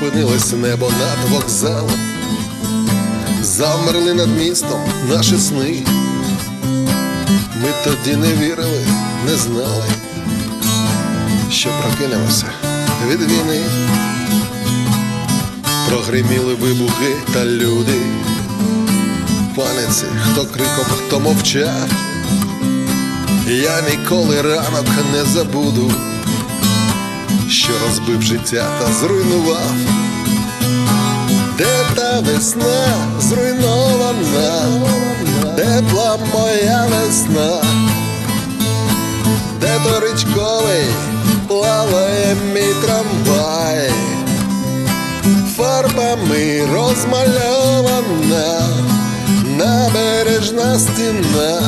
Зупинилось небо над вокзалом, замерли над містом наші сни. Ми тоді не вірили, не знали, що прокинемося від війни. Прогриміли вибухи та люди, паниці, хто криком, хто мовчав. Я ніколи ранок не забуду, що розбив життя та зруйнував. Де та весна зруйнована, тепла моя весна, де то річковий плаває мій трамвай, фарбами розмальована набережна стіна,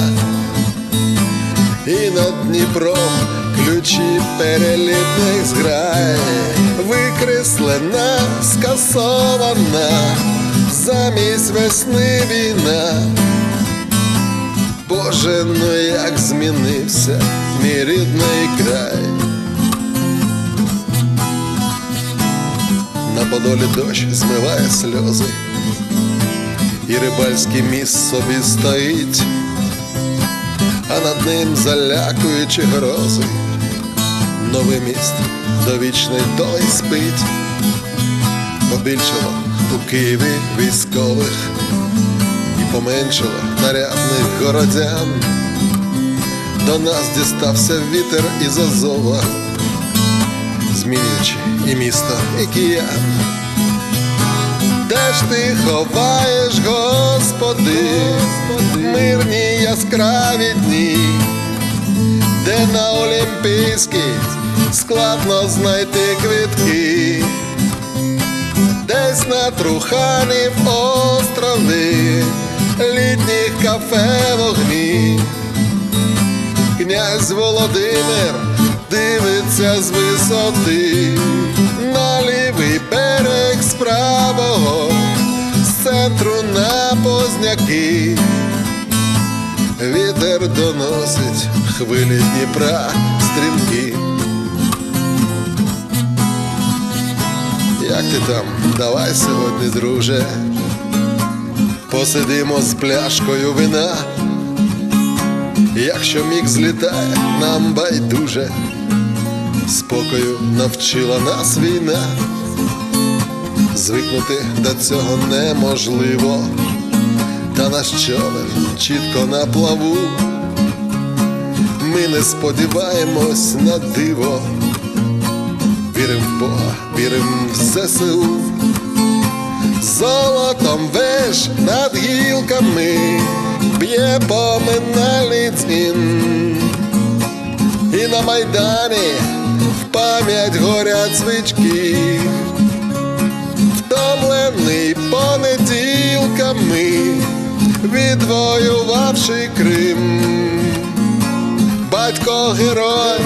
і над Дніпром ключі перелітних зграй, викреслена, скасована, замість весни війна. Боже, ну як змінився мій рідний край. На подолі дощ змиває сльози, і рибальський міст собі стоїть, а над ним залякуючи грози, новий міст до вічної долі спить, побільшало у Києві військових і поменшало нарядних городян. До нас дістався вітер із Азова, змінюючи і місто, і киян. Де ж ти ховаєш, Господи, мирні яскраві дні, де на Олімпійський складно знайти квитки, десь на Труханів острови, літніх кафе вогні. Князь Володимир дивиться з висоти на лівий берег з правого, з центру на позняки. Вітер доносить хвилі Дніпра стрімкі. Як ти там? Давай сьогодні, друже. Посидимо з пляшкою вина. Якщо міг злітає, нам байдуже, спокою навчила нас війна, звикнути до цього неможливо, та наш човен чітко на плаву. Ми не сподіваємось на диво, вірим в Бога, вірим в ЗСУ, золотом веш над гілками б'є поминальний дзвін, і на майдані в пам'ять горять свічки, втомлений понеділками, відвоювавши Крим, батько герой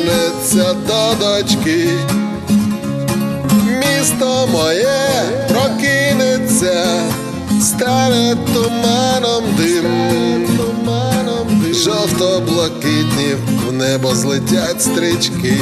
повернеться до дочки. Місто моє прокинеться, стане туманом дим, жовто-блакитні в небо злетять стрічки.